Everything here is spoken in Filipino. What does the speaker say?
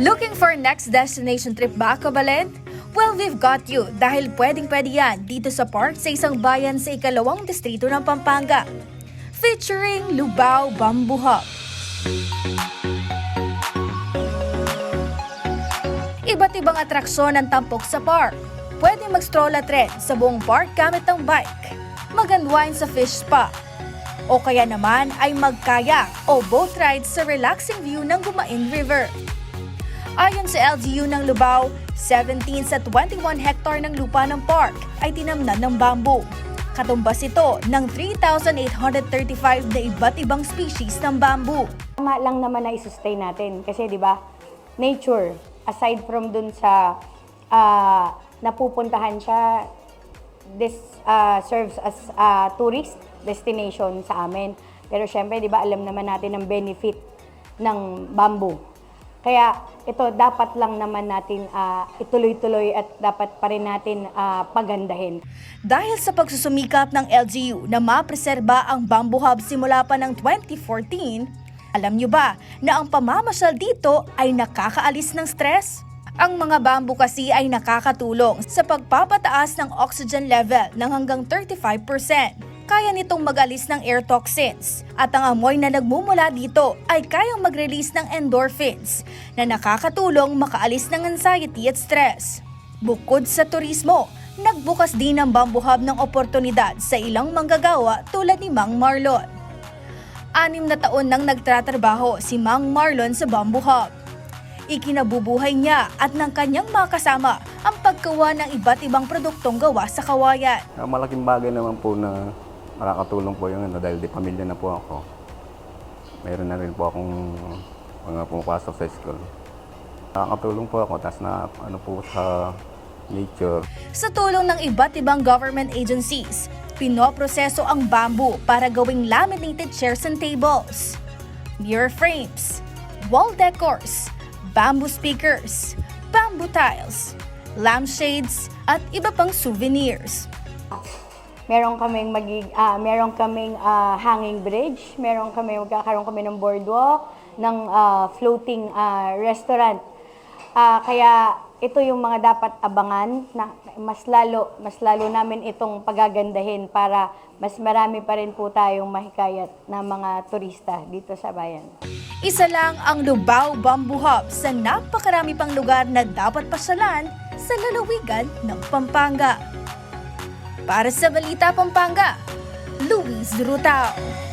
Looking for next destination trip ba, Kabalent? Well, we've got you dahil pwedeng-pwede yan dito sa park sa isang bayan sa ikalawang distrito ng Pampanga. Featuring Lubao Bamboo Hub. Iba't ibang atraksyon ang tampok sa park. Pwede mag-stroll at rin sa buong park gamit ng bike. Mag-unwind sa fish spa. O kaya naman ay magkayak o boat ride sa relaxing view ng Gumain River. Ayon sa LGU ng Lubao, 17 sa 21 hektar ng lupa ng park ay tinamnan ng bamboo. Katumbas ito ng 3,835 na iba't ibang species ng bamboo. Tama lang naman na i-sustain natin kasi 'di ba? Nature aside from dun sa ah, napupuntahan siya this ah, serves as a tourist destination sa amin. Pero syempre 'di ba alam naman natin ang benefit ng bamboo. Kaya ito dapat lang naman natin ah, ituloy-tuloy at dapat pa rin natin ah, pagandahin. Dahil sa pagsusumikap ng LGU na mapreserba ang bamboo hub simula pa ng 2014, alam nyo ba na ang pamamasyal dito ay nakakaalis ng stress? Ang mga bamboo kasi ay nakakatulong sa pagpapataas ng oxygen level ng hanggang 35%. Kaya nitong mag-alis ng air toxins at ang amoy na nagmumula dito ay kayang mag-release ng endorphins na nakakatulong makaalis ng anxiety at stress. Bukod sa turismo, nagbukas din ang Bamboo Hub ng oportunidad sa ilang manggagawa tulad ni Mang Marlon. Anim na taon nang nagtatrabaho si Mang Marlon sa Bamboo Hub. Ikinabubuhay niya at ng kanyang mga kasama ang paggawa ng iba't ibang produktong gawa sa kawayan. Malaking bagay naman po na makakatulong po yung ano, dahil di pamilya na po ako. Meron na rin po akong mga pumapasok sa school. Nakakatulong po ako, tapos na ano po sa nature. Sa tulong ng iba't ibang government agencies, pinoproseso ang bamboo para gawing laminated chairs and tables, mirror frames, wall decors, bamboo speakers, bamboo tiles, lampshades, at iba pang souvenirs. Meron kaming magig ah, meron kaming ah, hanging bridge, meron kami magkakaroon kami ng boardwalk, ng ah, floating ah, restaurant. Ah, kaya ito yung mga dapat abangan na mas lalo mas lalo namin itong pagagandahin para mas marami pa rin po tayong mahikayat na mga turista dito sa bayan. Isa lang ang Lubao Bamboo Hub sa napakarami pang lugar na dapat pasyalan sa lalawigan ng Pampanga. Para sa Balita Pampanga, Luis Rutao.